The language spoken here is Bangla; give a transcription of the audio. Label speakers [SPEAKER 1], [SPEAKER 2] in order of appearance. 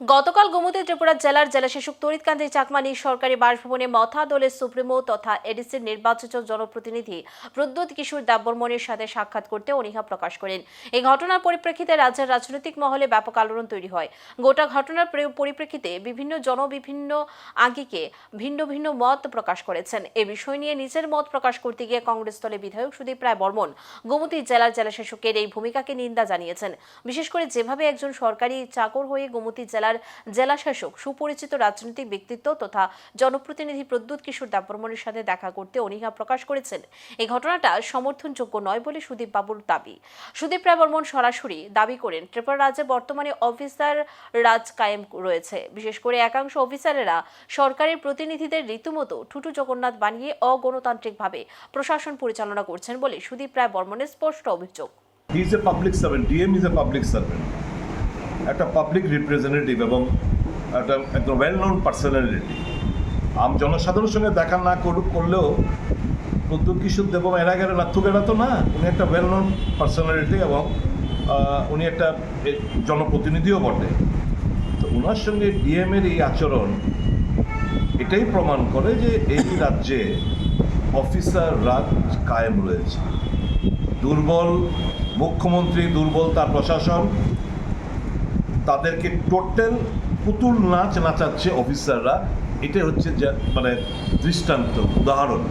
[SPEAKER 1] গতকাল গোমতী ত্রিপুরা জেলার জেলাশাসক তরিতকান্তি চাকমানি সরকারি বাসভবনে মথা দলের সুপ্রিমো তথা এডিসির নির্বাচিত জনপ্রতিনিধি প্রদ্যুৎ কিশোর দেববর্মনের সাথে সাক্ষাৎ করতে অনীহা প্রকাশ করেন। এই ঘটনার পরিপ্রেক্ষিতে রাজ্যের রাজনৈতিক মহলে ব্যাপক আলোড়ন তৈরি হয়। গোটা ঘটনার পরিপ্রেক্ষিতে বিভিন্ন জন বিভিন্ন আঙ্গিকে ভিন্ন ভিন্ন মত প্রকাশ করেছেন। এ বিষয় নিয়ে নিজের মত প্রকাশ করতে গিয়ে কংগ্রেস দলের বিধায়ক সুদীপ রায় বর্মন গোমতী জেলার জেলাশাসকের এই ভূমিকাকে নিন্দা জানিয়েছেন। বিশেষ করে যেভাবে একজন সরকারি চাকর হয়ে গোমতী জেলার জেলাশাসক, সুপরিচিত রাজনৈতিক ব্যক্তিত্ব তথা জনপ্রতিনিধি প্রদ্যুৎ কিশোর দেববর্মনের সাথে দেখা করতে অনীহা প্রকাশ করেছেন। এই ঘটনাটা সমর্থনযোগ্য নয় বলে সুদীপ বাবুর দাবি। সুদীপ রায় বর্মন সরাসরি দাবি করেন, ত্রিপুরা রাজ্যে বর্তমানে অফিসার রাজ কায়েম রয়েছে। বিশেষ করে একাংশ অফিসারেরা সরকারের প্রতিনিধিদের রীতিমতো ঠুটু জগন্নাথ বানিয়ে অগণতান্ত্রিকভাবে প্রশাসন পরিচালনা করছেন বলে সুদীপ রায় বর্মনের স্পষ্ট অভিযোগ।
[SPEAKER 2] He is a public servant DM is a public servant একটা পাবলিক রিপ্রেজেন্টেটিভ এবং একটা একদম ওয়েল নোন পার্সোনালিটি আম জনসাধারণের সঙ্গে দেখা না করু- করলেও প্রদ্যুৎ কিশোর দেব এরা গেলে নাথুকেরা তো না, উনি একটা ওয়েল নোন পার্সোনালিটি এবং উনি একটা জনপ্রতিনিধিও বটে। তো ওনার সঙ্গে ডিএমের এই আচরণ, এটাই প্রমাণ করে যে এই রাজ্যে অফিসার রাজ কায়েম রয়েছে। দুর্বল মুখ্যমন্ত্রী, দুর্বল তার প্রশাসন তাদেরকে টোটাল পুতুল নাচ নাচাচ্ছে অফিসাররা। এটাই হচ্ছে মানে দৃষ্টান্ত উদাহরণ।